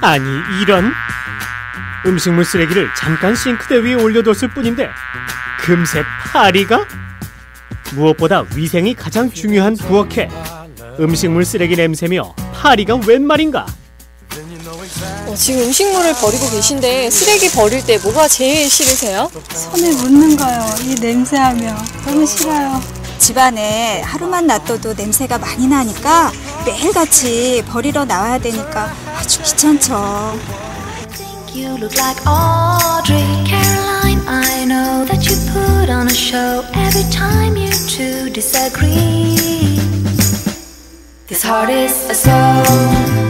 아니 이런 음식물 쓰레기를 잠깐 싱크대 위에 올려뒀을 뿐인데 금세 파리가? 무엇보다 위생이 가장 중요한 부엌에 음식물 쓰레기 냄새며 파리가 웬 말인가? 어, 지금 음식물을 버리고 계신데 쓰레기 버릴 때 뭐가 제일 싫으세요? 손에 묻는 거요. 이 냄새하며 너무 싫어요. 집안에 하루만 놔둬도 냄새가 많이 나니까 매일같이 버리러 나와야 되니까 아주 귀찮죠. You look like Audrey Caroline. I know that you put on a show every time you two disagree. This heart is a stone.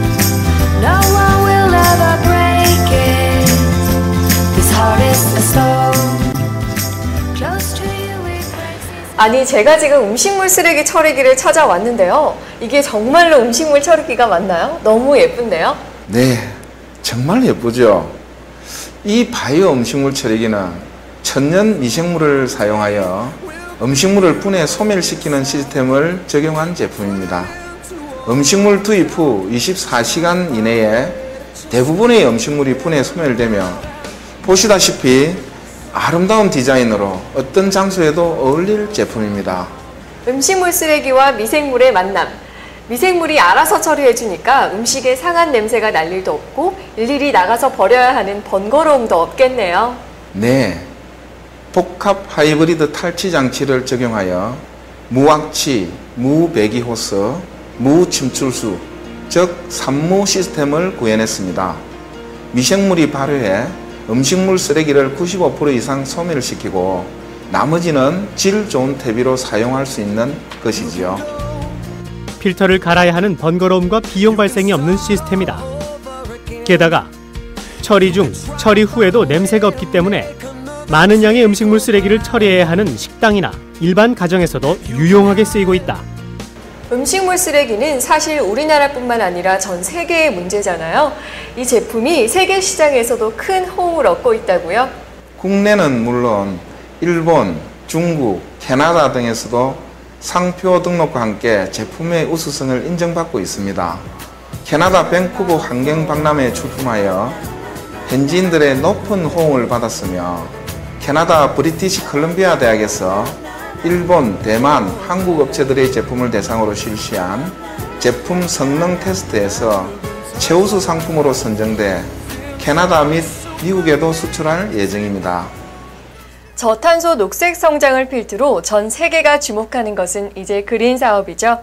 아니 제가 지금 음식물 쓰레기 처리기를 찾아왔는데요. 이게 정말로 음식물 처리기가 맞나요? 너무 예쁜데요? 네, 정말 예쁘죠? 이 바이오 음식물 처리기는 천연 미생물을 사용하여 음식물을 분해 소멸시키는 시스템을 적용한 제품입니다. 음식물 투입 후 24시간 이내에 대부분의 음식물이 분해 소멸되며 보시다시피 아름다운 디자인으로 어떤 장소에도 어울릴 제품입니다. 음식물 쓰레기와 미생물의 만남. 미생물이 알아서 처리해주니까 음식에 상한 냄새가 날 일도 없고 일일이 나가서 버려야 하는 번거로움도 없겠네요. 네. 복합 하이브리드 탈취 장치를 적용하여 무악취, 무배기호스, 무침출수, 즉 산무 시스템을 구현했습니다. 미생물이 발효해 음식물 쓰레기를 95% 이상 소멸 시키고 나머지는 질 좋은 퇴비로 사용할 수 있는 것이지요. 필터를 갈아야 하는 번거로움과 비용 발생이 없는 시스템이다. 게다가 처리 중, 처리 후에도 냄새가 없기 때문에 많은 양의 음식물 쓰레기를 처리해야 하는 식당이나 일반 가정에서도 유용하게 쓰이고 있다. 음식물 쓰레기는 사실 우리나라뿐만 아니라 전 세계의 문제잖아요. 이 제품이 세계 시장에서도 큰 호응을 얻고 있다고요. 국내는 물론 일본, 중국, 캐나다 등에서도 상표 등록과 함께 제품의 우수성을 인정받고 있습니다. 캐나다 밴쿠버 환경박람회에 출품하여 현지인들의 높은 호응을 받았으며 캐나다 브리티시 컬럼비아 대학에서 일본, 대만, 한국 업체들의 제품을 대상으로 실시한 제품 성능 테스트에서 최우수 상품으로 선정돼 캐나다 및 미국에도 수출할 예정입니다. 저탄소 녹색 성장을 필두로 전 세계가 주목하는 것은 이제 그린 사업이죠.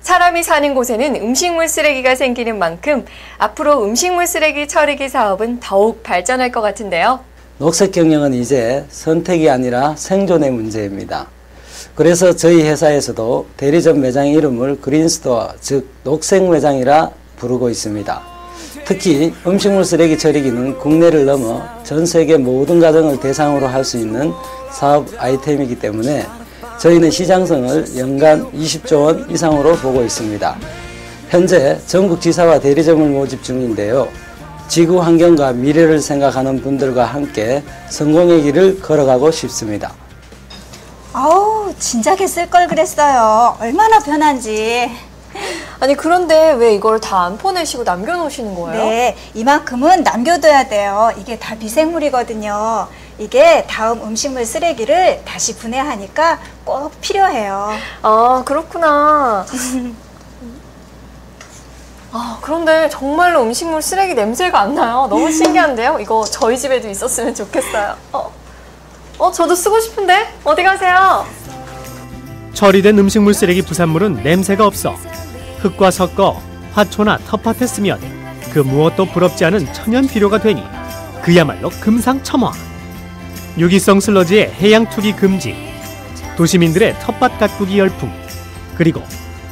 사람이 사는 곳에는 음식물 쓰레기가 생기는 만큼 앞으로 음식물 쓰레기 처리기 사업은 더욱 발전할 것 같은데요. 녹색 경영은 이제 선택이 아니라 생존의 문제입니다. 그래서 저희 회사에서도 대리점 매장 이름을 그린스토어, 즉 녹색 매장이라 부르고 있습니다. 특히 음식물 쓰레기 처리기는 국내를 넘어 전 세계 모든 가정을 대상으로 할 수 있는 사업 아이템이기 때문에 저희는 시장성을 연간 20조 원 이상으로 보고 있습니다. 현재 전국 지사와 대리점을 모집 중인데요. 지구 환경과 미래를 생각하는 분들과 함께 성공의 길을 걸어가고 싶습니다. 아우, 진작에 쓸 걸 그랬어요. 얼마나 편한지. 아니 그런데 왜 이걸 다 안 퍼내시고 남겨놓으시는 거예요? 네, 이만큼은 남겨둬야 돼요. 이게 다 미생물이거든요. 이게 다음 음식물 쓰레기를 다시 분해하니까 꼭 필요해요. 아 그렇구나. 아 그런데 정말로 음식물 쓰레기 냄새가 안 나요. 너무 신기한데요. 이거 저희 집에도 있었으면 좋겠어요. 어, 어 저도 쓰고 싶은데 어디 가세요? 처리된 음식물 쓰레기 부산물은 냄새가 없어 흙과 섞어 화초나 텃밭에 쓰면 그 무엇도 부럽지 않은 천연 비료가 되니 그야말로 금상첨화. 유기성 슬러지의 해양 투기 금지, 도시민들의 텃밭 가꾸기 열풍, 그리고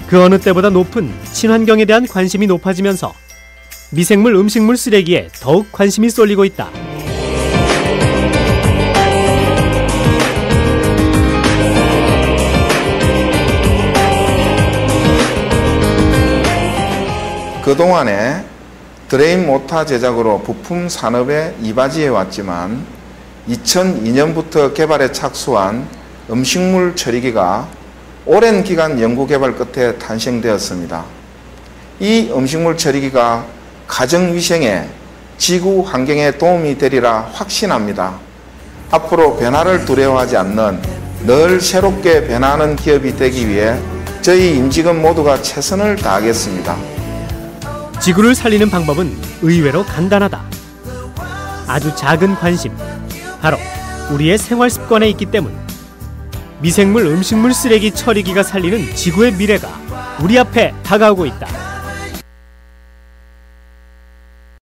그 어느 때보다 높은 친환경에 대한 관심이 높아지면서 미생물 음식물 쓰레기에 더욱 관심이 쏠리고 있다. 그동안에 드레인 모터 제작으로 부품 산업에 이바지해 왔지만 2002년부터 개발에 착수한 음식물 처리기가 오랜 기간 연구 개발 끝에 탄생되었습니다. 이 음식물 처리기가 가정 위생에 지구 환경에 도움이 되리라 확신합니다. 앞으로 변화를 두려워하지 않는 늘 새롭게 변화하는 기업이 되기 위해 저희 임직원 모두가 최선을 다하겠습니다. 지구를 살리는 방법은 의외로 간단하다. 아주 작은 관심, 바로 우리의 생활 습관에 있기 때문. 미생물 음식물 쓰레기 처리기가 살리는 지구의 미래가 우리 앞에 다가오고 있다.